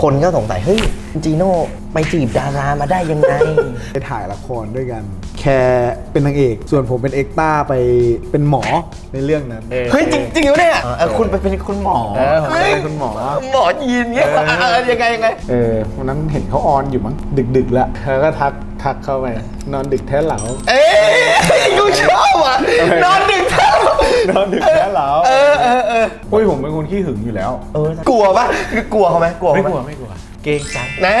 คนก็สงสัยเฮ้ยจีโน่ไปจีบดารามาได้ยังไง ไปถ่ายละครด้วยกัน แคร์เป็นนางเอก ส่วนผมเป็นเอ็กต้าไปเป็นหมอในเรื่องนั้น เฮ้ยจริงจริงเหรอเนี่ยเออคุณไปเป็นคุณหมอเออผมไปเป็นคุณหมอ หมอยีนเงี้ยเออยังไงยังไงเออวันนั้นเห็นเขาออนอยู่มั้งดึกๆแล้วเธอก็ทักทักเข้าไปนอนดึกแท้เหลาเอ๊ะกูชอบอะนอนดึกเท่า นอนดึกแท้เหลาเออเออเออโอ้ยผมเป็นคนขี้หึงอยู่แล้ว เออกลัวปะคือกลัวเขาไหมกลัวไม่เขากไหลัวไม่กลัว เกรงใจเน่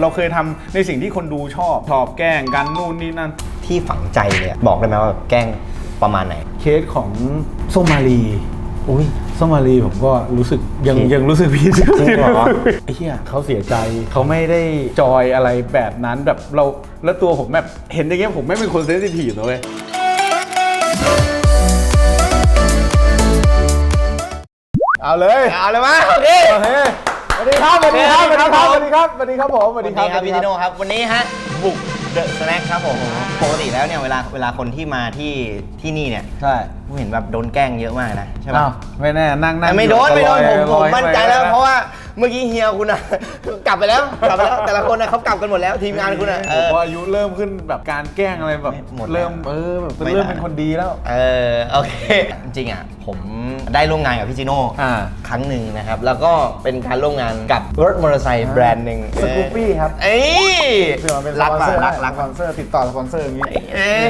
เราเคยทำในสิ่งที่คนดูชอบชอบแกล้งกันนู่นนี่นั่นที่ฝังใจเลยอะบอกได้ไหมว่าแบบแกล้งประมาณไหน เคสของส้มมารีอุ้ยส้มมารีผมก็รู้สึกยังจริงยังรู้สึกผิดจริงเหรอไอ้เหี้ยเขาเสียใจเขาไม่ได้จอยอะไรแบบนั้นแบบเราแล้วตัวผมแบบเห็นอย่างเงี้ยผมไม่เป็นคนเซนซิทีฟนะเว้ย เอาเลยเอาเลยมั้ยโอเคโอเคสวัสดีครับสวัสดีครับสวัสดีครับสวัสดีครับสวัสดีครับผมสวัวันสดีนี้ครับครับพี่จิโน่ครับ วันนี้ฮะบุกเดอะสแน็คครับผมปกติแล้วเนี่ยเวลาเวลาคนที่มาที่ที่นี่เนี่ยใช่ผมเห็นแบบโดนแกล้งเยอะมากนะใช่ไหมอ้าวไม่แน่นั่งนั่งแต่ไม่โดนอยู่ไม่โดนลผอยมผมลอยมั่นใจไปแล้วเพราะว่า เมื่อกี้เฮียคุณอะ กลับไปแล้วกลับไปแล้วแต่ละคนอะเขากลับกันหมดแล้วทีมงานคุณอะเอผมอพออายุเริ่มขึ้นแบบการแกล้งอะไรแบบหมดแล้ว เริ่มเออแบบไม่เริ่มได้เป็นคนดีแล้ว เออโอเค จริงๆอะผมได้ร่วมงานกับพี่จิโน่อ่าครั้งหนึ่งนะครับ แล้วก็เป็นการร่วมงานกับรถมอเตอร์ไซค์แบรนด์หนึ่งสกูปปี้ครับ เอ้ยเผื่อมันเป็นสรักปอนป่ะเซอร์รักรัก สปอนเซอร์ติดต่อสปอนเซอร์อย่างงี้ เอ้ย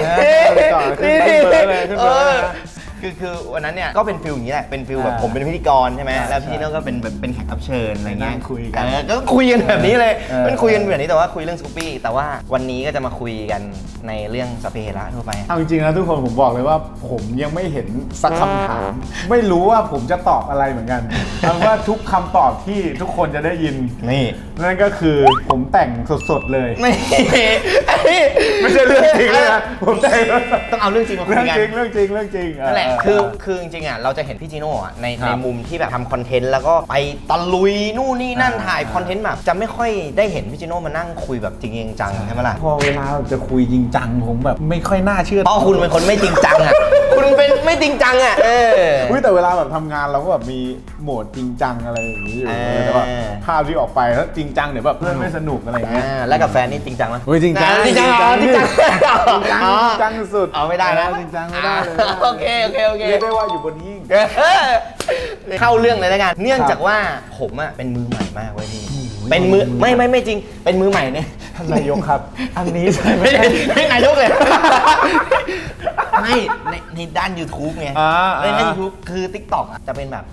ติดต่อขึ้นขึ้นเบอร์เลยขึ้นเบอร์เลยนะ คือคือวันนั้นเนี่ยก็เป็นฟิลอย่างนี้แหละเป็นฟิลแบบอ่าผมเป็นพิธีกรใช่ไหมใช่แล้วพี่จิโน่ก็เป็นแบบเป็นแขกรับเชิญอะไรเงี้ยนั่งคุยกันเออก็คุยกันแบบนี้เลยเออ มันคุยกันแบบนี้แต่ว่าคุยเรื่องสกูปปี้แต่ว่าวันนี้ก็จะมาคุยกันในเรื่องสพเปเหระทั่วไป เอาจริงๆนะทุกคนผมบอกเลยว่าผมยังไม่เห็นสักคำถาม ไม่รู้ว่าผมจะตอบอะไรเหมือนกันเอาว่าทุกคำตอบที่ทุกคนจะได้ยิน นี่ นั่นก็คือผมแต่งสดๆเลย ไม่ไม่ใช่เรื่องจริงเลยนะผมแต่งต้องเอาเรื่องจริงมาคุเรื่ยองกันจริงเรื่องจริงเรื่องจริงนั่นแหละเคือคือจริงๆอะเราจะเห็นพี่จิโน่อะในครัในบมุมที่แบบทำคอนเทนต์แล้วก็ไปตะลุยนู่นนี่นั่นอ่าถ่ายคอนเทนต์แบบจะไม่ค่อยได้เห็นพี่จิโน่มานั่งคุยแบบจริงๆจังๆใช่ไหมล่ะพอเวลาจะคุยจริงจังผมแบบไม่ค่อยน่าเชื่อเพราะคุณเป็นคนไม่จริงจังอะ คุณเป็นไม่จริงจังอะเออ อุ้ยแต่เวลาแบบทำงานเราก็แบบมีโหมดจริงจังอะไรอย่างนี้อยู่เออ แต่ว่าภาพที่ออกไปแล้วจริงจังเดี๋ยวแบบเพื่อนไม่สนุกอะไรอย่างเงี้ยอ่าแล้วกับแฟนนี่จริงจังไหมเฮ้ยจริงจังอ่าจริงจังเหรอจริงจังจริงจังอ๋อจริงจังสุดเอาไม่ได้นะ จริงจังไม่ได้เลยอ่าโอเคโอเคโอเค เรียกได้ว่าอยู่บนหิ้งเออเข้าเรื่องเลยแล้วกัน เนื่องจากว่าผมอะเป็นมือใหม่มากเว้ยพี่ เป็นมือไม่ไม่ไม่จริง เป็นมือใหม่เนี่ยท่านนายกครับ อันนี้ใช่ไหมไม่ได้ไม่นายกเลย ไม่ในในด้าน YouTube ไงอ่าในด้านอ่า YouTube คือ TikTok อะจะเป็นแบบ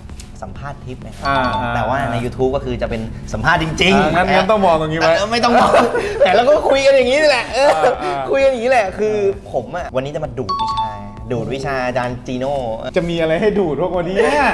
สัมภาษณ์ทิปไงอ่าอ่าแต่ว่าใน YouTube ก็คือจะเป็นสัมภาษณ์จริงอ่างั้นงั้นต้องมองตรงนี้ไว้เออไม่ต้องมองแต่เราก็คุยกันอย่างนี้นี่แหละเอออ่าอ่า คุยกันอย่างนี้แหละ คือผมอะวันนี้จะมาดูดวิชา ดูดวิชาอาจารย์จีโน่ จะมีอะไรให้ดูดพวกวันนี้เนี่ย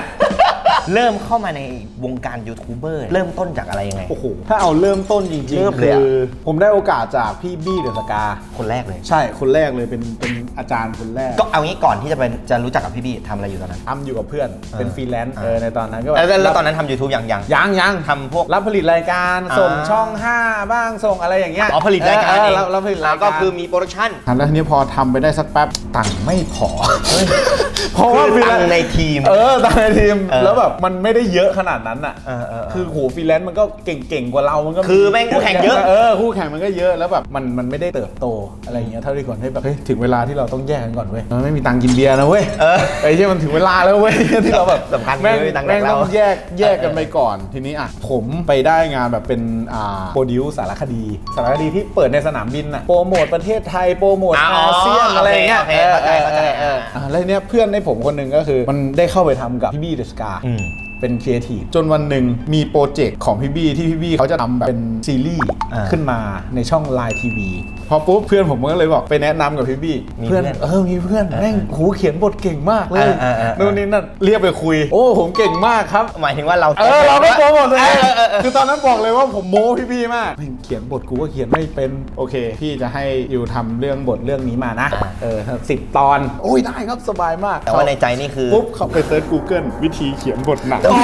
เริ่มเข้ามาในวงการยูทูบเบอร์เริ่มต้นจากอะไรยังไง โอ้โห ถ้าเอาเริ่มต้นจริงเริ่มๆเลยคือะ อผมได้โอกาสจากพี่บี้เดอะสกา คนแรกเลย ใช่คนแรกเลยเป็นเป็นอาจารย์คนแรกก็เอางี้ก่อนที่จะเป็นจะรู้จักกับพี่บี้ทำอะไรอยู่ตอนนั้น ทำอยู่กับเพื่อนเป็นเออฟรีแลนซ์อ่าเออในตอนนั้นก็แบบแล้วแล้วตอนนั้นทำ YouTube ยังยัง ยังยังทำพวกรับผลิตรายการอ่า ส่งช่อง 5 บ้างส่งอะไรอย่างเงี้ยอ๋อผลิตรายการเองรับรับผลิตรายแล้วการก็คือมีโปรดักชั่นแล้วทีนี้พอทำไปได้สักแป๊บตังค์ไม่พอ เพราะว่าคือฟรีตัแลงนค์ซ์ในทีม เออตังค์ในทีมเออ แล้วแบบมันไม่ได้เยอะขนาดนั้นอะเออเออเออ คือโหฟรีแลนซ์มันก็เก่งๆกว่าเรา มันก็คือแม่งคู่แข่งเยอะ เออคู่แข่งมันก็เยอะแล้วแบบมันมันไม่ได้เติบโตอะไรอย่างเงี้ยเท่าที่ควรให้แบบเฮ้ยถึงเวลาที่เราต้องแยกกันก่อนเว้ยมันไม่มีตังค์กินเบียร์นะเว้ยเออ ไอ้ที่มันถึงเวลาแล้วเว้ยที่เราแบบสำคัญแม่งเลยตังค์แดกแม่งเรา ต้องแยกแยกกันไปก่อนทีนี้อะผมไปได้งานแบบเป็นอ่าโปรดิวสารคดี สารคดีที่เปิดในสนามบินอะโปรโมทประเทศไทยโปรโมทอ๋ออาเซียนอะไรอย่างเงี้ยโอเคโอเคเข้าใจเข้าใจเออ อะแล้วทีเนี้ยเพื่อนในผมคนหนึ่งก็คือ มันได้เข้าไปทำกับพี่บี้เดอะสกาอืมเป็นครีเอทีฟจนวันหนึ่งมีโปรเจกต์ของพี่บี้ที่พี่บี้เขาจะทำแบบเป็นซีรีส์อ่าขึ้นมาในช่อง Line TV พ อปุ๊บเพื่อนผมก็เลยบอกไปแนะนำกับพี่บี้มีเพื่อนเออมีเพื่อนแม่งหูเขียนบทเก่งมากเลยอ่าอ่าอ่า นู่นนี่นั่นเรียกไปคุย โอ้ผมเก่งมากครับ หมายถึงว่าเรา เออเราก็โปรโมทตัวเองเออเออเออคือตอนนั้นบอกเลยว่าผมโม้พี่บี้มากแม่งเขียนบทกูก็เขียนไม่เป็นโอเค พี่จะให้อยู่ทำเรื่องบทเรื่องนี้มานะ อ่า เออสิบตอน โอ้ยได้ครับสบายมากแต่ว่าในใจนี่คือ ปุ๊บเขาไปเซิร์ช Google วิธีเขียนบทหนังอ๋อ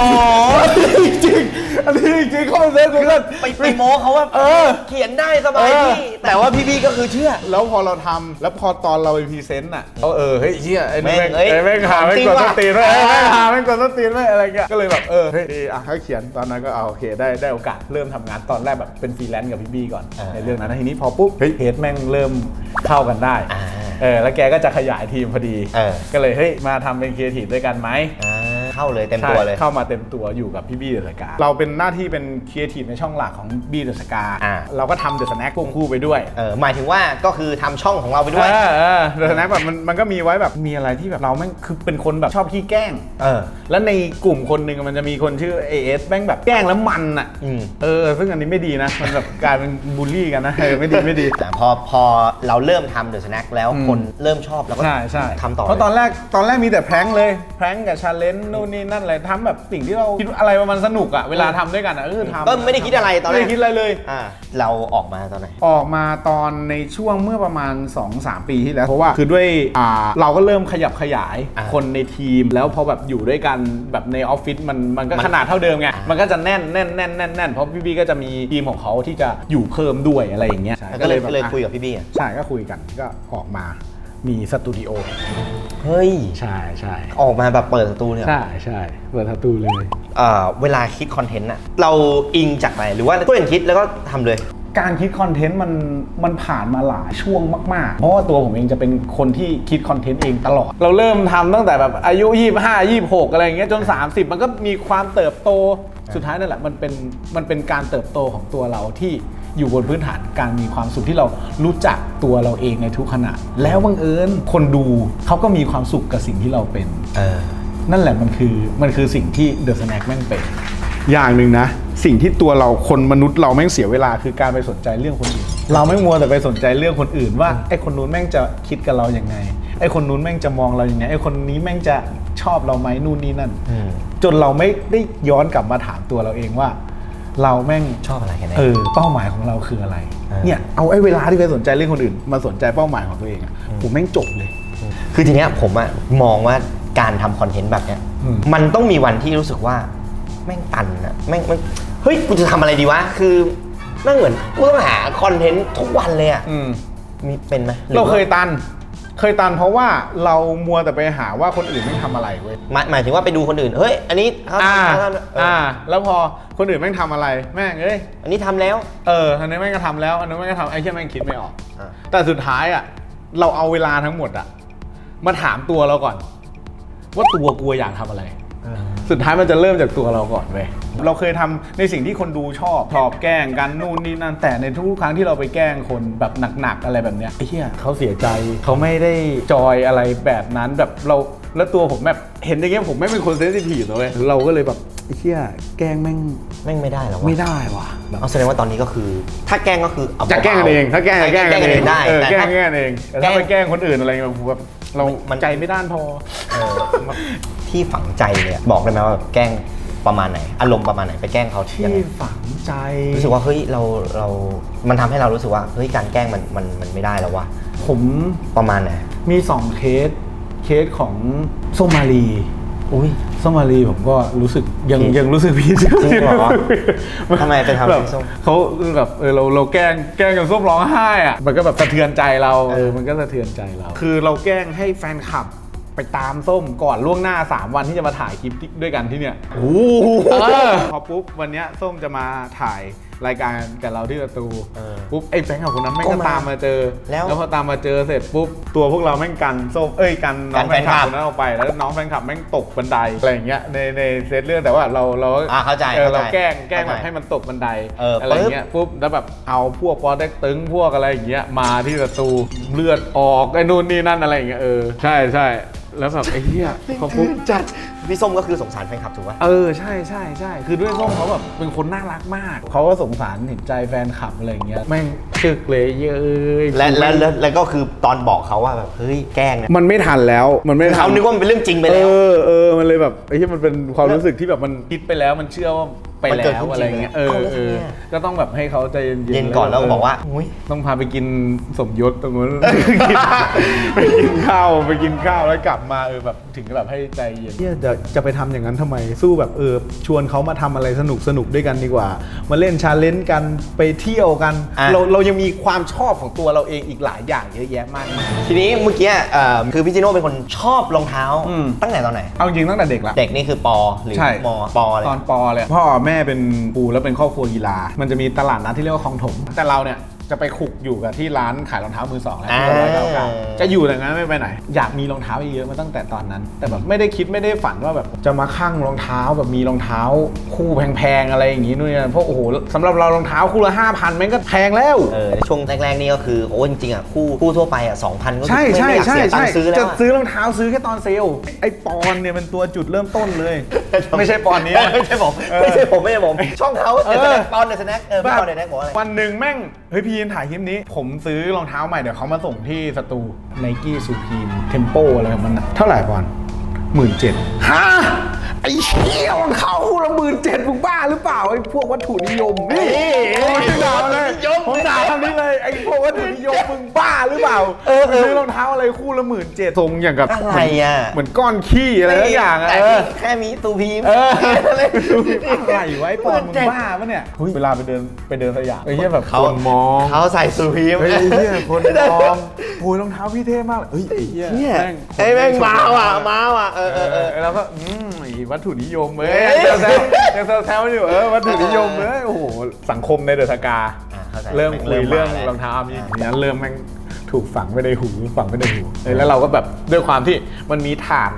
จริงๆ อันนี้จริงๆเข้าไปเซิร์ช Google ไปไปโม้เขาว่าเออ เขียนได้สบายเออพี่ แต่ว่าพี่บี้ก็คือเชื่อ แล้วพอเราทำแล้วพอตอนเราไปพรีเซนต์อะเขาเออเฮ้ยเฮียไอ้นี่แม่แม่งงเอ้ยไอ้แม่งหาแม่งจริงกดสว่ะตีนไว้ไอ้แม่งอ่าหาแม่งกดสตีนไว้อะไรเงี้ยก็เลยแบบเออเฮ้ยดีอะเขาเขียนตอนนั้นก็เอาโอเคได้ได้โอกาสเริ่มทำงานตอนแรกแบบเป็นฟรีแลนซ์กับพี่บี้ก่อนอ่าในเรื่องนั้นนะทีนี้พอปุ๊บเฮ้ยเพจแม่งเริ่มเข้ากันได้อ่าเออแล้วแกก็จะขยายทีมพอดีเออก็เลยเฮ้ยมาทำเป็นครีเอทีฟด้วยกันไหมอ่า เข้าเลยเต็มตัวเลยใช่เข้ามาเต็มตัวอยู่กับพี่บี้เดอะสกาเราเป็นหน้าที่เป็นครีเอทีฟในช่องหลักของบี้เดอะสกาอ่า เราก็ทำเดอะสแน็คควบคู่ไปด้วยเออหมายถึงว่าก็คือทำช่องของเราไปด้วยเออเออเดอะสแน็คแบบมันมันก็มีไว้แบบมีอะไรที่แบบเราแม่งคือเป็นคนแบบชอบขี้แกล้ง เออ แล้วในกลุ่มคนหนึ่งมันจะมีคนชื่อเอเอสแม่งแบบแกล้งแล้วมันอะอืม เออ ซึ่งอันนี้ไม่ดีนะ มันแบบกลายเป็นบูลลี่กันนะเออไม่ดีไม่ดีอะพอพอเราเริ่มทำเดอะสแน็คแล้วอืม คนเริ่มชอบแล้วก็ใช่ใช่ทำต่อเพราะตอนเลยแรกตอนแรกมีแต่แพร้งเลย แพร้งกับชาเลนจ์นู่นนี่นั่นอะไรทำแบบสิ่งที่เราคิดว่าอะไรมันสนุกอะเวลาทำด้วยกันอะเออทำก็ไม่ได้คิดอะไรตอนแรกไม่ได้คิดอะไรเลย อ่าเราออกมาตอนไหน ออกมาตอนในช่วงเมื่อประมาณ 2-3 ปีที่แล้ว เพราะว่าคือด้วยอ่าเราก็เริ่มขยับขยายอ่าคนในทีม แล้วพอแบบอยู่ด้วยกันแบบในออฟฟิศมันมันก็มันขนาดเท่าเดิมไง อ่ามัมันก็จะแน่นแน่นแน่นแน่นแน่นเพราะพี่บี้ก็จะมีทีมของเขาที่จะอยู่เพิ่มด้วยอะไรอย่างเงี้ยใช่ก็เลยแบบก็เลยอะคุยกับพี่บี้อะ ใช่ก็คุยกันก็ออกมา มีสตูดิโอเฮ้ย ใช่ใช่ออกมาแบบเปิดสตูเนี่ยใช่ใช่เปิดสตูเลย เอ่อเวลาคิดคอนเทนต์อะเราอิงจากอะไรหรือว่าช่วยกันคิดแล้วก็ทำเลย การคิดคอนเทนต์มันมันผ่านมาหลายช่วงมาก ๆ เพราะว่าตัวผมเองจะเป็นคนที่คิดคอนเทนต์เองตลอด เราเริ่มทำตั้งแต่แบบอายุ 25 26 อะไรอย่างเงี้ยจน 30 มันก็มีความเติบโตสุดท้ายนั่นแหละมันเป็นมันเป็นการเติบโตของตัวเราที่ อยู่บนพื้นฐานการมีความสุขที่เรารู้จักตัวเราเองในทุกขณะ แล้วบังเอิญคนดูเขาก็มีความสุขกับสิ่งที่เราเป็น เออ นั่นแหละมันคือมันคือสิ่งที่เดอะสแน็คแม่งเป็น อย่างหนึ่งนะ สิ่งที่ตัวเราคนมนุษย์เราแม่งเสียเวลาคือการไปสนใจเรื่องคนอื่น เราไม่มัวแต่ไปสนใจเรื่องคนอื่นว่าไอ้คนนู้นแม่งจะคิดกับเราอย่างไงไอ้คนนู้นแม่งจะมองเราอย่างไงไอ้คนนี้แม่งจะชอบเราไหมนู่นนี่นั่นอืมจนเราไม่ได้ย้อนกลับมาถามตัวเราเองว่า เราแม่งชอบอะไรกันแน่เออเป้าหมายของเราคืออะไรเออเนี่ยเอาไอ้เวลาที่ไปสนใจเรื่องคนอื่น มาสนใจเป้าหมายของตัวเองอะผมแม่งจบเลย คือทีเนี้ยผมอะมองว่าการทำคอนเทนต์แบบเนี้ยอืมมันต้องมีวันที่รู้สึกว่าแม่งตันอะแม่งแม่งเฮ้ยกูจะทำอะไรดีวะคือแม่งเหมือนกูต้องหาคอนเทนต์ทุกวันเลยอะอืมมีเป็นไหมหอเราว่าเคยตัน เคยตันเพราะว่าเรามัวแต่ไปหาว่าคนอื่นไม่ทำอะไรเว้ย หมายหมายถึงว่าไปดูคนอื่น เฮ้ย อันนี้ทำอ่า ทำทำเอออ่าแล้วพอคนอื่นแม่งทำอะไร แม่งเอ้ย อันนี้ทำแล้วเออ อันนี้แม่งก็ทำแล้ว อันนี้นแม่งก็ทำไอ้เชี่ยแม่งคิดไม่ออก อ่าแต่สุดท้ายอะ เราเอาเวลาทั้งหมดอะ มาถามตัวเราก่อน ว่าตัวกลัวอยากทำอะไร สุดท้ายมันจะเริ่มจากตัวเราก่อนเว้ยเราเคยทำในสิ่งที่คนดูชอบชอบแกล้งกันนู่นนี่นั่นแต่ในทุกครั้งที่เราไปแกล้งคนแบบหนักๆอะไรแบบเนี้ยไอ้เหี้ยเขาเสียใจเขาไม่ได้จอยอะไรแบบนั้นแบบเรา แล้วตัวผมแบบเห็นอย่างเงี้ยผมไม่เป็นคนเซนซิทีฟนะเว้ยเราก็เลยแบบไอ้เหี้ยแกล้งแม่งแม่งไม่ได้แล้ววะไม่ได้ว่ะแบบเอาแสดงว่าตอนนี้ก็คือ ถ้าแกล้งก็คือเอาจะแกล้งกันเอง ถ้าแกล้งจะแกล้งกันเองได้เออแต่แกล้งถ้าแกล้งกันเองแต่ถ้าไปแกล้งคนอื่นอะไรแบบแบบเรามันใจไม่ด้านพอเออที่ฝังใจเลยอะบอกได้ไหมว่าแบบแกล้งประมาณไหน อารมณ์ประมาณไหนไปแกล้งเขาที่ยังไงฝังใจ รู้สึกว่าเฮ้ยเราเรา มันทำให้เรารู้สึกว่าเฮ้ยการแกล้งมันมันมันไม่ได้แล้ววะผมประมาณไหนมีสองเคส เคสของโซมาลีอุ้ยโซมาลีผมก็รู้สึกยังผิดยังรู้สึกผิดจริงเหรอทำไมไปทำแบบให้ส้มเขาแบบเออเราเราแกล้งแกล้งจนส้มร้องไห้อะมันก็แบบสะเทือนใจเราเออมันก็สะเทือนใจเรา คือเราแกล้งให้แฟนคลับไปตามส้มก่อนล่วงหน้า 3 วันที่จะมาถ่ายคลิปที่ด้วยกันที่เนี่ยโอ้โหเออพอปุ๊บวันเนี้ยส้มจะมาถ่าย รายการกับเราที่ประตูเออปุ๊บไอ้แฟนกับคนนั้นแม่งก็ก็มาตามมาเจอแล้ว พอตามมาเจอเสร็จปุ๊บตัวพวกเราแม่งกันส้มเอ้ยกันน้องกันแฟนคลับแฟนคลับคนนั้นออกไป แล้วน้องแฟนคลับแม่งตกบันไดอะไรอย่างเงี้ยในในเซตเรื่องแต่ว่าเราเราอ่าเข้าใจเออเข้าใจเราแกล้งแกล้งแบบเข้าใจให้มันตกบันไดเอออะไรเงี้ยปุ๊บแล้วแบบเอาพวกปอเด็กตึงพวกอะไรอย่างเงี้ยมาที่ประตูเลือดออกไอ้นู่นนี่นั่นอะไรอย่างเงี้ยเออใช่ใช่ แล้วแบบไอ้เหี้ยพอปุ๊บจัดพี่ส้มก็คือสงสารแฟนคลับถูกปะเออใช่ใช่ใช่คือด้วยส้มเขาแบบเป็นคนน่ารักมาก เขาก็สงสารเห็นใจแฟนคลับอะไรอย่างเงี้ยแม่งชึกเลยเย้ยและและและแล้วก็คือตอนบอกเขาว่าแบบเฮ้ยแกล้งเนี่ยมันไม่ทันแล้วมันไม่ทัเขานึกว่ามันเป็นเรื่องจริงไปแล้วเออเออมันเลย แบบไอ้ที่มันเป็นความรู้สึกที่แบบมันคิดไปแล้วมันเชื่อว่าไปมันเกิดแล้ขึ้วนอะไรเงี้ยจริเองอไปแล้วเออเอาแล้วเนี่ยก็ต้องแบบให้เขาใจเย็นๆเย็นก่อนแล้วบอกว่าอุ้ยต้องพาไปกินสมยศตรงนู้นไปกินข้าวไปกินข้าวแล้วกลับมาเออแบบถึงแบบให้ใจเย็นเนี่ยจะจะไปทำอย่างนั้นทำไมสู้แบบเออชวนเขามาทำอะไรสนุกสนุกด้วยกันดีกว่า มาเล่นชาเลนจ์กันไปเที่ยวกัน อะ เราเรายังมีความชอบของตัวเราเองอีกหลายอย่างเยอะแยะมากมาย ทีนี้เมื่อกี้เอ่อคือพี่จิโน่เป็นคนชอบรองเท้าอืม ตั้งแต่ตอนไหน เอาจริงตั้งแต่เด็กละ เด็กนี่คือปอหรือใช่ มปอเลยตอนปอเลย พ่อแม่เป็นครูแล้วเป็นครอบครัวกีฬา มันจะมีตลาดนัดที่เรียกว่าคลองถม แต่เราเนี่ยจะไปขุกอยู่กับที่ร้านขายรองเท้ามือสองแล้วที่ร้อยเก้าเก้า จะอยู่อย่างนั้นไม่ไปไหน อยากมีรองเท้าเยอะๆมาตั้งแต่ตอนนั้น แต่แบบไม่ได้คิดไม่ได้ฝันว่าแบบจะมาคั่งรองเท้าแบบมีรองเท้าคู่แพงๆอะไรอย่างงี้นู่นนี่นั่นเพราะโอ้โหสำหรับเรารองเท้าคู่ละห้าพันแม่งก็แพงแล้ว เออในช่วงแรกๆนี่ก็คือโอ้จริงๆอะคู่คู่ทั่วไปอะสองพันก็คือใช่ไม่ใช่ไม่อยากใช่เสียตังใช่ค์ซื้อแล้วจะอะซื้อรองเท้าซื้อแค่ตอนเซลล์ไอ้ปอนเนี่ยเป็นตัวจุดเริ่มต้นเลย ไม่ใช่ปอนนี้ ไม่ใช่ผมเออไม่ใช่ผมไม่ใช่ผมช่องเขาเออ เดอะสแน็คปอนเดอะสแน็คเออพี่ปอนเดอะสแน็คบอกว่าอะไร วันหนึ่งแม่งเฮ้ยพี่ยินถ่ายคลิปนี้ ผมซื้อรองเท้าใหม่เดี๋ยวเขามาส่งที่สตูไนกี้ซูพีมเทมโปอะไรแบบนั้นน่ะเท่าไหร่บอลหมื่นเจ็ดฮะไอ้เชี่ยรองเท้าคู่ละหมื่นเจ็ดมึงบ้าหรือเปล่าไอ้พวกวัตถุนิยมนี่าหรือเปล่าเออเออ ซื้อรองเท้าอะไรคู่ละหมื่นเจ็ดทรงอย่างกับอะไรอะเหมือนก้อนขี้อะไรสักอย่างอะแต่เออ แค่มีตูพีม เออ อะไรอะไรไว้ปอนมึงบ้าปะเนี่ยเวลาไปเดินไปเดินสยามไอ้เหี้ยแบบคนมองเขาใส่ตูพีม เฮ้ยไอ้เหี้ยคนมองโอ้ยรองเท้าพี่เท่มากเลยเฮ้ยไอ้เหี้ยเนี่ยแม่งไอ้แม่งมาว่ะมาว่ะเออเอเอออเอเอออ แล้วก็อืมไอ้วัตถุนิยมเว้ยเฮ้ย ยังแซวยังแซวๆอยู่เออวัตถุนิยมเว้ยโอ้โหสังคมในเดอะสกา อะเข้าใจเริ่มคุยเรื่องแม่งเริ่มมาแล้วรองเท้ามีทีนั้นเริ่มแม่ง ถูกฝังไปในหูฝังไปในหูเออแล้วเราก็แบบด้วยความที่มันมีฐาน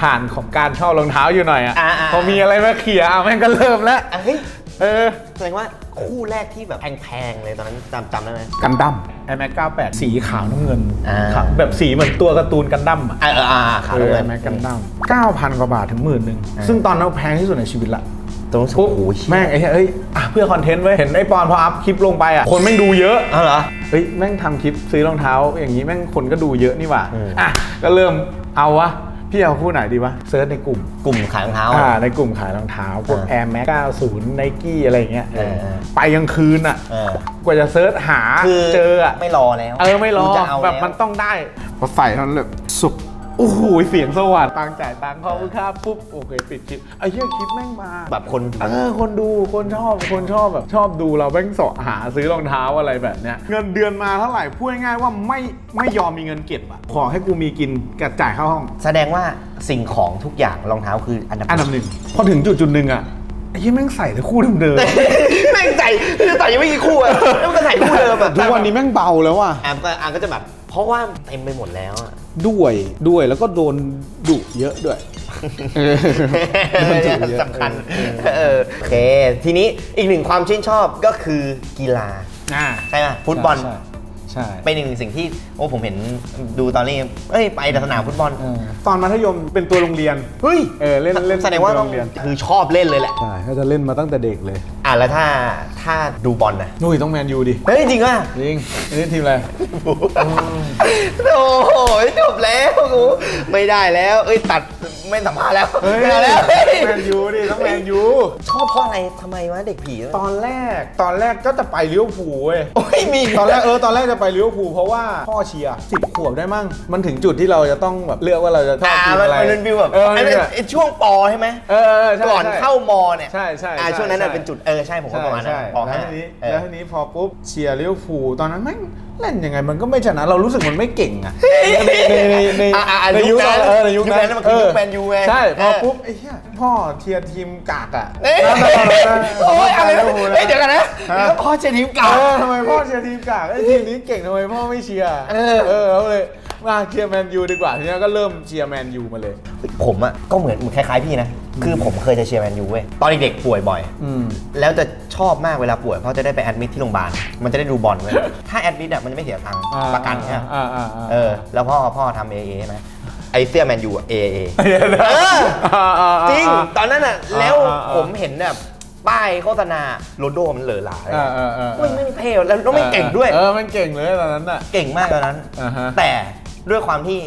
ฐานของการชอบรองเท้าอยู่หน่อยอะอ่าๆพอมีอะไรมาเขี่ยอะแม่งก็เริ่มแล้วอะเฮ้ยเออแสดงว่าคู่แรกที่แบบแพงๆเลยตอนนั้นจำจำได้ไหมกันดั้มไอแม็ก98สีขาวน้ำเงินอ่าขาวแบบสีเหมือนตัวการ์ตูนกันดั้มอะอ่าเอออ่าขาวเออเงินแม็กกันดั้ม9,000กว่าบาทถึงหมื่นหนึ่งอ่าซึ่งตอนนั้นแพงที่สุดในชีวิตละ ตรงสุปุ๊บโอ้โหเชี่ยแม่งไอ้เหี้ยเอ้ยอะเพื่อคอนเทนต์ไว้ยเห็นไอ้ปอนพออัพคลิปลงไปอะคนแม่งดูเยอะ อ้าวเหรอ เฮ้ยแม่งทำคลิปซื้อรองเท้า อย่างนี้แม่งคนก็ดูเยอะนี่หว่า อืม อะ ก็เริ่มเอาวะ พี่เอาคู่ไหนดีวะเซิร์ชในกลุ่ม กลุ่มขายรองเท้า อ่าในกลุ่มขายรองเท้า พวกอ่า Air Max 90 Nike อะไรอย่างเงี้ยเออเออ ไปกลางคืนอะ เออกว่าจะเซิร์ชหาคือเจออะ ไม่รอแล้วเออไม่รอ กูจะเอาแบบล้ว มันต้องได้พอใส่เท่านั้นแบบสุก โอ้โหเสียงสว่างตังค์จ่ายตังค์เข้าค่าปุ๊บโอเคปิดคลิปไอ้เหี้ยคลิปแม่งมา แบบคนเออคนดูคนชอบคนชอบแบบชอบดูเราแม่งเสาะหาซื้อรองเท้าอะไรแบบเนี้ยเงินเดือนมาเท่าไหร่พูดง่ายๆว่าไม่ไม่ยอมมีเงินเก็บอะขอให้กูมีกินกับจ่ายเข้าห้อง แสดงว่าสิ่งของทุกอย่างรองเท้าคืออันดับอันดับหนึ่งพอถึงจุดจุดๆหนึ่งอะไอ้เหี้ยแม่งใส่แต่คู่เดิมแม่งใส่ใส่ยังไม่กี่คู่อะแล้วมันก็ใส่คู่เดิมอะๆทุกวันนี้แม่งเบาแล้วอะอะก็อะก็จะแบบ เพราะว่าเต็มไปหมดแล้วอะ ด้วยด้วยแล้วก็โดนดุเยอะด้วย สำคัญเออโอเค ทีนี้อีกหนึ่งความชื่นชอบก็คือกีฬา อ่า ใช่ไหมฟุตบอลใช่ใช่เป็นอีกหนึ่งสิ่งที่โอ้ผมเห็นดูตอนนี้เอ้ยไปแต่สนามฟุตบอลเออตอนมัธยมเป็นตัวโรงเรียน เฮ้ยเออเล่นเล่นแสดงว่าเป็นต้ตัองโรงเรียน คือชอบเล่นเลยแหละ ใช่ก็จะเล่นมาตั้งแต่เด็กเลย อะแล้วถ้าถ้าดูบอลนะนุ้ยต้องแมนยูดิเฮ้ยจริงว่ะจริงนี่ทีมอะไรโอ้โหจบแล้วกูไม่ได้แล้ว เอ้ยตัดไม่สัมภาษณ์แล้วเฮ้ยไม่เอาแล้วแมนยูดิต้องแมนยูชอบเพราะอะไรทำไมวะเด็กผีตอนแรกตอนแรกก็จะไปลิเวอร์พูลเว้ยโอ้ยมีตอนแรกเออตอนแรกจะไปลิเวอร์พูลเพราะว่าพ่อเชียร์สิบขวบได้มั่งมันถึงจุดที่เราจะต้องแบบเลือกว่าเราจะชอบอ่าทีมมันอะไรมันเป็นวิวแบบเออไอ้มันเป็นแบบไอ้ช่วงปอใช่ไหมเออเออใช่ก่อนใช่เข้ามอเนี่ยใช่ใช่อ่าใช่ช่วงนั้นน่ะใช่เป็นจุดเออใช่ผมก็ใช่ประมาณนั้นใช่ปอแล้วห้าทีนี้เออแล้วทีนี้พอปุ๊บเชียร์ลิเวอร์พูลตอนนั้นแม่งเล่นยังไงมันก็ไม่ชนะเรารู้สึกมันไม่เก่งอะในในในในอะอะอะในยุคนั้นยุคนั้นเออในยุคนั้นยุคนั้นมันคือยุคแมนยูไงใช่พอเออปุ๊บไอ้เหี้ยพ่อเชียร์ทีมกากอะเอ้ยนั่นน่ะนั่นน่ะโอ้ยอะไรลินะวอร์พูลเฮ้ยเดี๋ยวกันนะฮะแล้วพ่อเชียร์ทีมเก่าเออทำไมพ่อเชียร์ทีมกากไอ้ทีมนี้เก่งทำไมพ่อไม่เชียร์เออเออแล้วเลย มาเชียร์แมนยูดีกว่าทีนี้ก็เริ่มเชียร์แมนยูมาเลย ผมอะก็เหมือนเหมือนคล้ายๆพี่นะ คือผมเคยจะเชียร์แมนยูเว้ย ตอนเด็กๆป่วยบ่อย อืม แล้วจะชอบมากเวลาป่วยเพราะจะได้ไปแอดมิทที่โรงพยาบาล มันจะได้ดูบอลเว้ย ถ้าแอดมิทอะมันจะไม่เสียตังค์ประกันใช่ไหมอ่าอ่าอ่า เออ แล้วพ่อพ่อทำเอเอใช่ไหมไอเสื้อแมนยูอะเอเอเดี๋ยวนะเอออ่าอ่าอ่าจริง ตอนนั้นอะ แล้วอ่าอ่าผมเห็นแบบป้ายโฆษณาโรนลโดมันเหลือหลาเลยอ่าอ่าอ่าไม่ไม่เท่แล้วแล้วไม่เก่งด้วย เออ มันเก่งเลยตอนนั้นน่ะ เก่งมากตอนนั้นอ่าฮะแต่ ด้วยความที่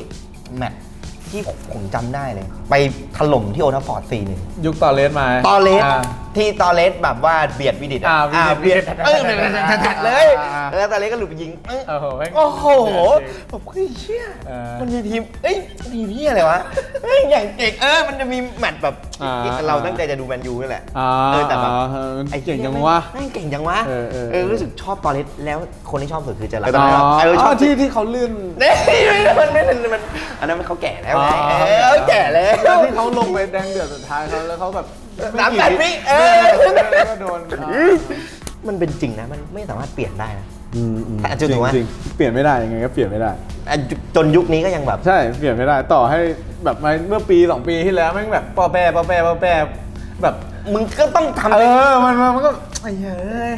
แมตช์ที่ผมจำได้เลย ไปถล่มที่โอทัฟฟอร์ด4หนึ่งยุคตอเลสมาตอเลสาที่ตอเลสแบบว่าเบียดวิดิตอ่าอ่าวิเบียดิดตเออถัดๆเลยอ่าแล้วตอเลสก็หลุดไปยิงเอ้ยโอ้โหแม่งโอ้โหเดือดจริงผมเฮ้ยเชี่ยเออมันมีทีมเอ้ยทีมพี่อะไรวะเฮ้ยอย่างเก่งเออมันจะมีแมตช์แบบอ่าเราตั้งใจจะดูแมนยูนี่แหละอ่าเออแต่แบบเออไอ้เก่งจังแม่วะแม่งเก่งจังวะเออเออเออรู้สึกชอบตอเลสแล้วคนที่ชอบสุดคือเจอร์ราร์ดอ๋อเออชอบที่ที่เขาลื่นเนี่ยมันไม่มันมันอันนั้นมันเขาแก่แล้วไงอ๋อเออเขาแก่แล้วแล้วที่เขาลงไปแดงเดือดสุดท้ายเขาแล้วเขาแบบสามแปดวิเออ แล้วก็โดนมันเป็นจริงนะ มันไม่สามารถเปลี่ยนได้นะ อืมอืมแต่จุดหนูว่าจริงๆเปลี่ยนไม่ได้ยังไงก็เปลี่ยนไม่ได้ อะจนยุคนี้ก็ยังแบบ ใช่เปลี่ยนไม่ได้ต่อให้แบบมาเมื่อปีสองปีที่แล้วแม่งแบบป้อแป้ป้อแป้ป้อแป้แบบมึงก็ต้องทำเออมันมันมันก็ไอ้เฮ้ย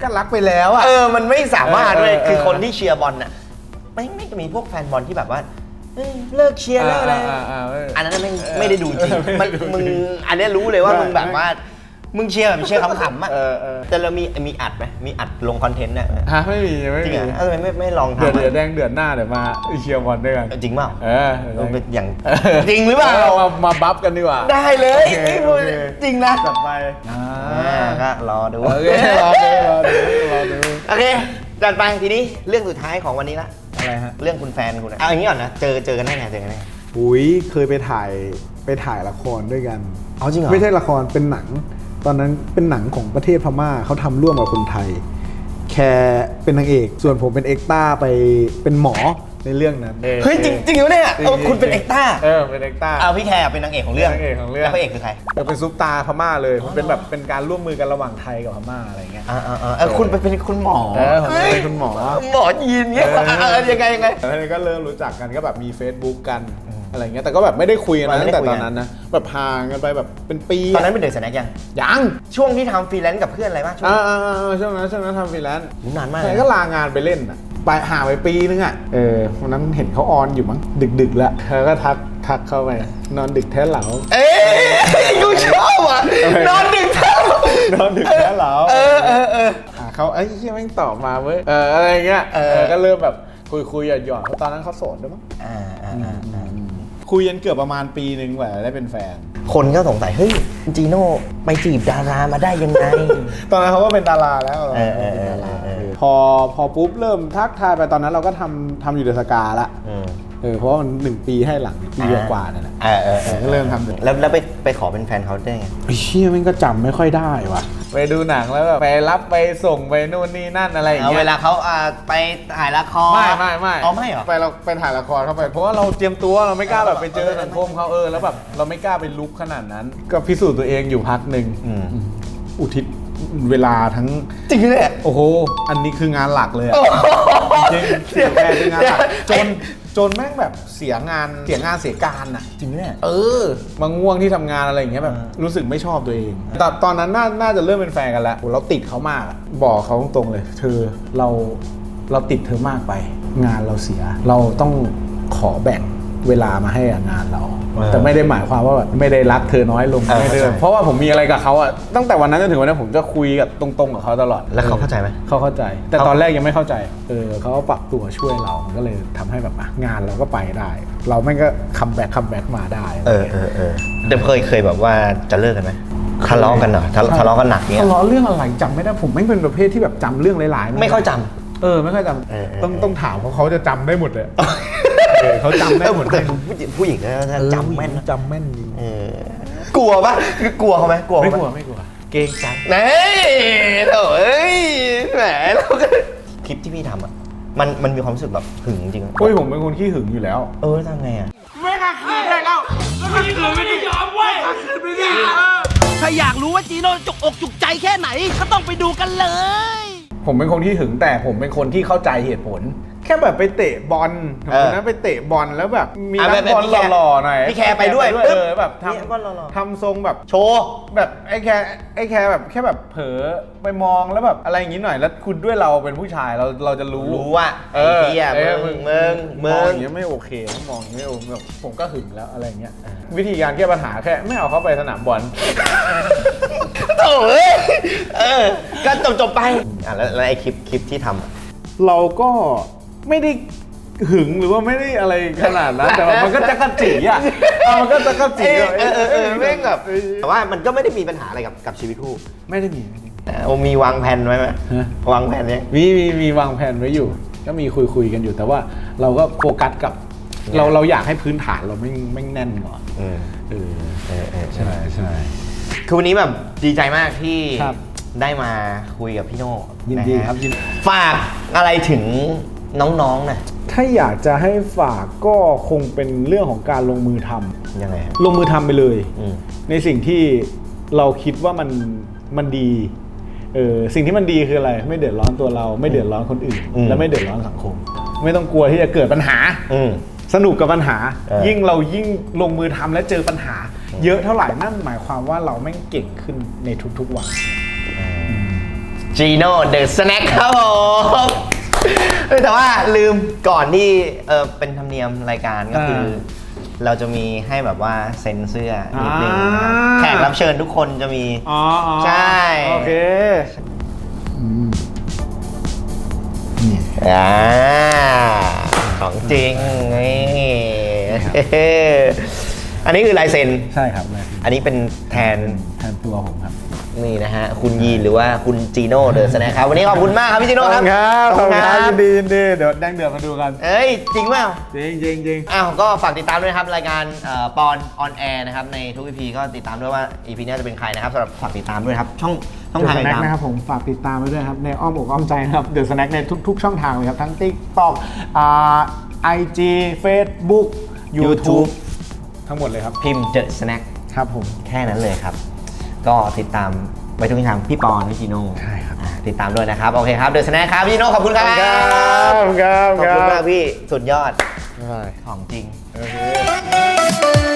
ก็รักไปแล้วอะ เออ มันไม่สามารถเลยเออเออ คือคนที่เชียร์บอลน่ะไม่ไม่จะมีพวกแฟนบอลที่แบบว่า เอ้ยเลิกเชียร์แล้วอะไรอ่าอ่าอ่าอันนั้นไม่ไม่ได้ดูจริงเออไม่มันได้ดูมึงจริงอันเนี้ยรู้เลยว่าใช่มึงแบบว่า มึงเชียร์แบบเชียร์ขำๆอะเออเออแต่เรามีมีอัดไหมมีอัดลงคอนเทนต์เนี่ยฮะไม่มีไม่จริงมีเหรอเออไม่ไม่ลองเดือดทำเดือดอะแดงเดือดหน้าเดี๋ยวมาเชียร์บอลด้วยกันจริงเปล่าเออเออเป็นอย่างเออจริงหรือเปล่า มามาบัฟกันดีกว่า ได้เลยโอเคไม่พูดโอเค จริงนะจัดไปอ่าอ่าก็รอดูโอเครอดูรอดูรอดู โอเคจัดไปทีนี้เรื่องสุดท้ายของวันนี้ละ อะไรฮะ เรื่องคุณแฟนคุณอะเอาอย่างนี้ก่อนนะ เจอเจอกันได้ไงเจอกันได้ไง อุ้ยเคยไปถ่ายไปถ่ายละครด้วยกัน เอาจริงเหรอ ไม่ใช่ละครเป็นหนัง ตอนนั้นเป็นหนังของประเทศพม่าเขาทำร่วมกับคนไทย แคร์เป็นนางเอก ส่วนผมเป็นเอ็กต้าไปเป็นหมอ ในเรื่องนั้นเฮ้ยจริงจริงเหรอเนี่ยเออคุณเป็นเอกต้าเออเป็นเอ็กต้าเอาพี่แคร์เป็นนางเอกของเรื่องนางเอกของเรื่องแล้วพระเอกคือใครเออเป็นซุปตาพม่าเลยมันเป็นแบบเป็นการร่วมมือกันระหว่างไทยกับพม่าอะไรเงี้ยอ่าอ่าอ่าเออคุณไปเป็นคุณหมอเออผมเป็นคุณหมอหมอยีนเงี้ยเออเออยังไงยังไงแล้วก็เริ่มรู้จักกันก็แบบมี Facebook กัน อะไรเงี้ยแต่ก็แบบไม่ได้คุยกันนะไม่ตั้งได้แต่คุยตกัอน นนั้นนะแบบห่างกันไปแบบเป็นปีตอนนั้นเป็นเด็กสแน็คยัง ยังช่วงที่ทำฟรีแลนซ์กับเพื่อนอะไรบ้างช่วงอ่านั้นอ่าอ่าช่วงนั้นช่วงนั้นทำฟรีแลนซ์นานมากใครเลยก็ลางานไปเล่นอะไปห่างไปปีนึงอะเออวันนั้นเห็นเขาออนอยู่มั้งดึกๆแล้วเธอก็ทักทักเข้าไปนอนดึกแท้เหลา เอ้ยกูชอบอะนอนดึกเท่านอนดึกแท้เหลา เออเออเออ อะเขาไอ้ยเฮียแม่งตอบมาเว้ยเอออะไรเงี้ยเออ เออก็เริ่มแบบคุยคุยหยอดหยอดๆเพราะตอนนั้นเขาโสดด้วยมั้งอ่าอ่าอ่าอ่า คุยกันเกือบประมาณปีนึงกว่าจะได้เป็นแฟน คนก็สงสัยเฮ้ยจีโน่ไปจีบดารามาได้ยังไง ตอนนั้นเขาก็เป็นดาราแล้วเออเออเออเป็นดาราเออ พอพอปุ๊บเริ่มทักทายไปตอนนั้นเราก็ทำทำอยู่เดอะสกาละอืมเออเพราะว่ามันหนึ่งปีให้หลังปีกว่าๆนั่นแหละ เออเออเออก็เริ่มทำ แล้วแล้วไปไปขอเป็นแฟนเขาได้ไง ไอ้เชี่ยมันก็จำไม่ค่อยได้ว่ะ ไปดูหนังแล้วแบบไปรับไปส่งไปนู่นนี่นั่นอะไรอย่างเอาเงี้ย เวลาเขาอ่าไปถ่ายละครไม่ไม่ไม่อ๋อไม่เหรอ ไปเราไปถ่ายละครเข้าไป เพราะว่าเราเตรียมตัวเราไม่กล้าแบบไปเจอสังคมเขาเออแล้วแบบเราไม่กล้าไปลุกขนาดนั้น ก็พิสูจน์ตัวเองอยู่พักหนึ่งอืม อุทิศเวลาทั้ง จริงเลย โอ้โห อันนี้คืองานหลักเลยอะจริงเสียแค่คืองานหลักจน จนแม่งแบบเสียงานเสียงานเสียการน่ะ จริงเนี่ย เออมาง่วงที่ทำงานอะไรอย่างเงี้ยแบบเออรู้สึกไม่ชอบตัวเอง แต่ตอนนั้นน่าน่าจะเริ่มเป็นแฟนกันแล้วโหเราติดเขามากอะบอกเขาตรงๆเลย เธอเราเราติดเธอมากไป งานเราเสีย เราต้องขอแบ่ง เวลามาให้กับงานเรา แต่ไม่ได้หมายความว่าแบบไม่ได้รักเธอน้อยลงเออไม่ได้เข้าใจเพราะว่าผมมีอะไรกับเขาอะตั้งแต่วันนั้นจนถึงวันนี้ผมจะคุยกับตรงๆกับเขาตลอดแล้วเขาเข้าใจไหมเขาเข้าใจ แต่เขาตอนแรกยังไม่เข้าใจเออเขาก็ปรับตัวช่วยเรามันก็เลยทำให้แบบอะงานเราก็ไปได้ เราแม่งก็คัมแบ็คคัมแบ็คมาได้เออเออเออแต่เคยเคยแบบว่าจะเลิกกันไหมทะเลาะกันเหรอทะทะเลาะกันหนักเนี้ยทะเลาะเรื่องอะไรจำไม่ได้ผมไม่เป็นประเภทที่แบบจำเรื่องหลายๆ ไม่ค่อยจเออไม่ค่อยจเออเออำต้องต้องถามเพราะเขาจะจำได้หมดเลยเออเขาจำได้หมดแต่เลยผู้หญิงผู้หญิงก็จะจำแม่นนะจำแม่นจริงเออกลัวปะคือกลัวเขาไหมกลัวไม่เขากหลัวไม่กลัว เกรงใจเน่โถ่เอ้ยแหมเราก็คลิปที่พี่ทำอะมันมันมีความรู้สึกแบบหึงจริงๆโอ้ยผมเป็นคนขี้หึงอยู่แล้ว เออทำไงอะ ถ้าอยากรู้ว่าจีโน่จุกอกจุกใจแค่ไหน ก็ต้องไปดูกันเลย ผมเป็นคนที่หึงแต่ผมเป็นคนที่เข้าใจเหตุผล แค่แบบไปเตะบอลสมมตินะไปเตะบอลแล้วแบบมีอะนักแบบบอลพี่แคร์หล่อๆหน่อยพี่แคร์ไปด้วยเออแบบมีนักบอลหล่อทำๆ ทำทรงแบบโชว์แบบไอ้แคร์ไอ้แคร์แบบแค่แบบเผลอไปมองแล้วแบบอะไรอย่างงี้หน่อยแล้วคุณด้วยเราเป็นผู้ชายเราเราจะรู้รู้ว่าเออไอ้เหี้ยเออมึงมึงมึมองง อย่างเงี้ยไม่โอเคนะมองอย่างเงี้ยแบบผมก็หึงแล้วอะไรอย่างเงี้ยวิธีการแก้ปัญหาแค่ไม่เอาเขาไปสนามบอล โถ่เอ้ยเออ ก็จบจบๆไป อะแล้วแล้วไอ้คลิปคลิปที่ทำอะ เราก็ ไม่ได้หึงหรือว่าไม่ได้อะไรขนาดนั้นแต่ว่ามันก็จะกระจีอะเออมันก็จะกระจีเออเออเออเออแม่งแบบแต่ว่ามันก็ไม่ได้มีปัญหาอะไรกับกับชีวิตคู่ไม่ได้มีไม่ได้มีแต่โอมีวางแผนไว้ไหมฮะ วางแผนยังมีมีมีวางแผนไว้อยู่ ก็มีคุยคุยกันอยู่แต่ว่าเราก็โฟกัสกับ เราเราอยากให้พื้นฐานเราไม่ไม่แน่นก่อนอืม เออเออเออใช่ใช่ คือวันนี้แบบดีใจมากที่ครับได้มาคุยกับพี่โน่ยินดีะฮะครับยิน ฝากอะไรถึง น้องๆน่ะถ้าอยากจะให้ฝากก็คงเป็นเรื่องของการลงมือทำยังไงฮะลงมือทำไปเลย อืม ในสิ่งที่เราคิดว่ามันมันดีเออสิ่งที่มันดีคืออะไร ไม่เดือดร้อนตัวเราไม่เดือดร้อนคนอื่น อืม และไม่เดือดร้อนสังคม ไม่ต้องกลัวที่จะเกิดปัญหา อืม สนุกกับปัญหา เออ ยิ่งเรายิ่งลงมือทำและเจอปัญหา เยอะเท่าไหร่นั่นหมายความว่าเราแม่งเก่งขึ้นในทุกๆวัน จีโน่เดอะสแน็คครับผม เอ้ยแต่ว่าลืมก่อนที่เออเป็นธรรมเนียมรายการก็คืออ่าเราจะมีให้แบบว่าเซ็นเสื้อนิดนึงนะครับอ่า แขกรับเชิญทุกคนจะมี อ๋อใช่ โอเค อ่าของจริงนี่อันนี้คือลายเซ็น ใช่ครับแม่อันนี้เป็นแทนแทนตัวผมครับ นี่นะฮะ คุณยีนหรือว่าคุณจีโน่เดอะสแน็คครับ วันนี้ขอบคุณมากครับพี่จีโน่ครับขอบคุณครับขยินดียินดีเดี๋ยวแดงเดือดมาดูกันเอ้ย จริงเปล่า จริงจริงจริง อ้าวก็ฝากติดตามด้วยนะครับ รายการเอ่อปอนออนแอร์นะครับ ในทุก EP ก็ติดตามด้วยว่า EP หนี้าจะเป็นใครนะครับสำหรับฝากติดตามด้วยครับ ช่องช่องเดทางอะสไหนแน็คตาม นะครับผมฝากติดตามไปด้วยครับ ในอ้อมอกอ้อมใจนะครับเดอะสแน็คในทุก ๆ ช่องทางเลยครับ ทั้ง TikTok อ่า IG Facebook YouTube ทั้งหมดเลยครับ พิมพ์ The Snack ครับผม แค่นั้นเลยครับ ก็ติดตามไปทุกช่องทางพี่ปอนพี่จีโน่ใช่ครับอ่าติดตามด้วยนะครับ โอเคครับ The Snack ครับพี่จีโน่ขอบคุณครับครับขอบคุณมากพี่สุดยอดใช่ของจริงโอเค